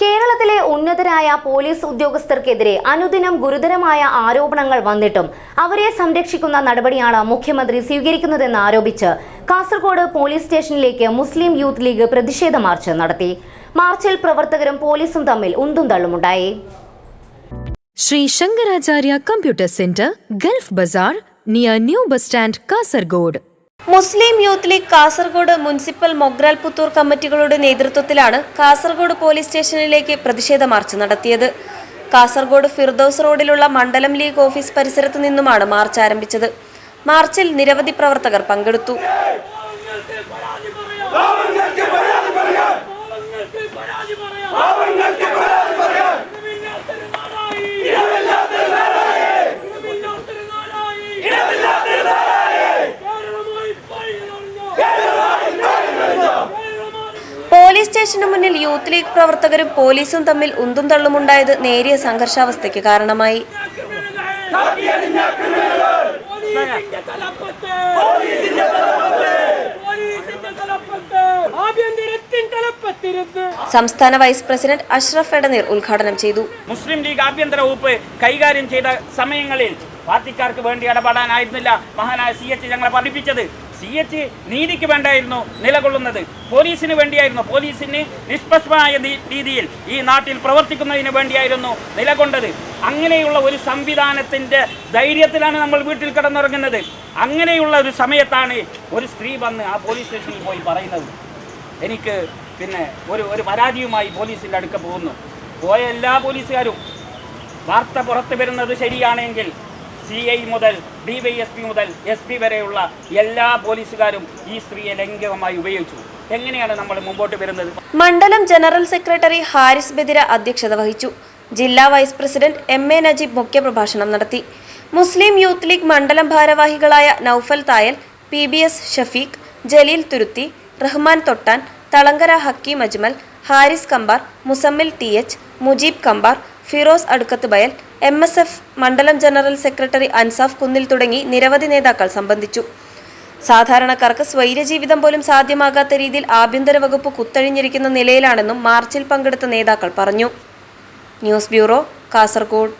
കേരളത്തിലെ ഉന്നതരായ പോലീസ് ഉദ്യോഗസ്ഥർക്കെതിരെ അനുദിനം ഗുരുതരമായ ആരോപണങ്ങൾ വന്നിട്ടും അവരെ സംരക്ഷിക്കുന്ന നടപടിയാണ് മുഖ്യമന്ത്രി സ്വീകരിക്കുന്നതെന്ന് ആരോപിച്ച് കാസർഗോഡ് പോലീസ് സ്റ്റേഷനിലേക്ക് മുസ്ലിം യൂത്ത് ലീഗ് പ്രതിഷേധ മാർച്ച് നടത്തി. മാർച്ചിൽ പ്രവർത്തകരും പോലീസും തമ്മിൽ ഉന്തും തള്ളുമുണ്ടായി Shri Shankaracharya computer centre Gulf bazaar near new bus stand Kasaragod. Muslim youth league Kasaragod municipal Mogral Puthur കമ്മിറ്റികളുടെ നേതൃത്വത്തിലാണ് കാസർഗോഡ് പോലീസ് സ്റ്റേഷനിലേക്ക് പ്രതിഷേധ മാർച്ച് നടത്തിയത്. കാസർഗോഡ് ഫിർദോസ് റോഡിലുള്ള മണ്ഡലം ലീഗ് ഓഫീസ് പരിസരത്ത് നിന്നുമാണ് മാർച്ച് ആരംഭിച്ചത്. മാർച്ചിൽ നിരവധി പ്രവർത്തകർ പങ്കെടുത്തു. പോലീസ് സ്റ്റേഷന് മുന്നിൽ യൂത്ത് ലീഗ് പ്രവർത്തകരും പോലീസും തമ്മിൽ ഉന്തും തള്ളുമുണ്ടായത് നേരിയ സംഘർഷാവസ്ഥയ്ക്ക് കാരണമായി. സംസ്ഥാന വൈസ് പ്രസിഡന്റ് അഷ്റഫ് എടനീർ ഉദ്ഘാടനം ചെയ്തു. മുസ്ലിം ലീഗ് ആഭ്യന്തര വകുപ്പ് കൈകാര്യം ചെയ്ത സമയങ്ങളിൽ പാർട്ടിക്കാർക്ക് വേണ്ടി ഇടപെടാനായിരുന്നില്ല മഹാനായ സി എച്ച് ഞങ്ങളെ പഠിപ്പിച്ചത് സി എച്ച് നീതിക്ക് വേണ്ടായിരുന്നു നിലകൊള്ളുന്നത്. പോലീസിന് വേണ്ടിയായിരുന്നു. പോലീസിന് നിഷ്പക്ഷമായ രീതിയിൽ ഈ നാട്ടിൽ പ്രവർത്തിക്കുന്നതിന് വേണ്ടിയായിരുന്നു നിലകൊണ്ടത്. അങ്ങനെയുള്ള ഒരു സംവിധാനത്തിന്റെ ധൈര്യത്തിലാണ് നമ്മൾ വീട്ടിൽ കിടന്നുറങ്ങുന്നത്. അങ്ങനെയുള്ള ഒരു സമയത്താണ് ഒരു സ്ത്രീ വന്ന് ആ പോലീസ് സ്റ്റേഷനിൽ പോയി പറയുന്നത്. എനിക്ക് പിന്നെ ഒരു ഒരു പരാതിയുമായി പോലീസിന്റെ അടുക്ക പോകുന്നു. പോയ എല്ലാ പോലീസുകാരും വാർത്ത പുറത്തു വരുന്നത് ശരിയാണെങ്കിൽ സി ഐ മുതൽ ഡി വൈ എസ് പി മുതൽ എസ് പി വരെയുള്ള എല്ലാ പോലീസുകാരും ഈ സ്ത്രീയെ ലൈംഗികമായി ഉപയോഗിച്ചു. എങ്ങനെയാണ് നമ്മൾ മുമ്പോട്ട് വരുന്നത്? മണ്ഡലം ജനറൽ സെക്രട്ടറി ഹാരിസ് ബെതിര അധ്യക്ഷത വഹിച്ചു. ജില്ലാ vice president M A Najeeb മുഖ്യപ്രഭാഷണം നടത്തി. മുസ്ലിം യൂത്ത് ലീഗ് മണ്ഡലം ഭാരവാഹികളായ Noufal Thayal P B S Shafeeq Jaleel Thuruthi Rahman Thottan Thalangara Hakeem Ajmal Haris Kambar Musammil T H Mujeeb Kambar Firoz Adukkath Bayal M S F മണ്ഡലം general secretary Ansaf Kunnil തുടങ്ങി നിരവധി നേതാക്കൾ സംബന്ധിച്ചു. സാധാരണക്കാർക്ക് സ്വൈര്യജീവിതം പോലും സാധ്യമാകാത്ത രീതിയിൽ ആഭ്യന്തര വകുപ്പ് കുത്തഴിഞ്ഞിരിക്കുന്ന നിലയിലാണെന്നും മാർച്ചിൽ പങ്കെടുത്ത നേതാക്കൾ പറഞ്ഞു. News bureau Kasaragod.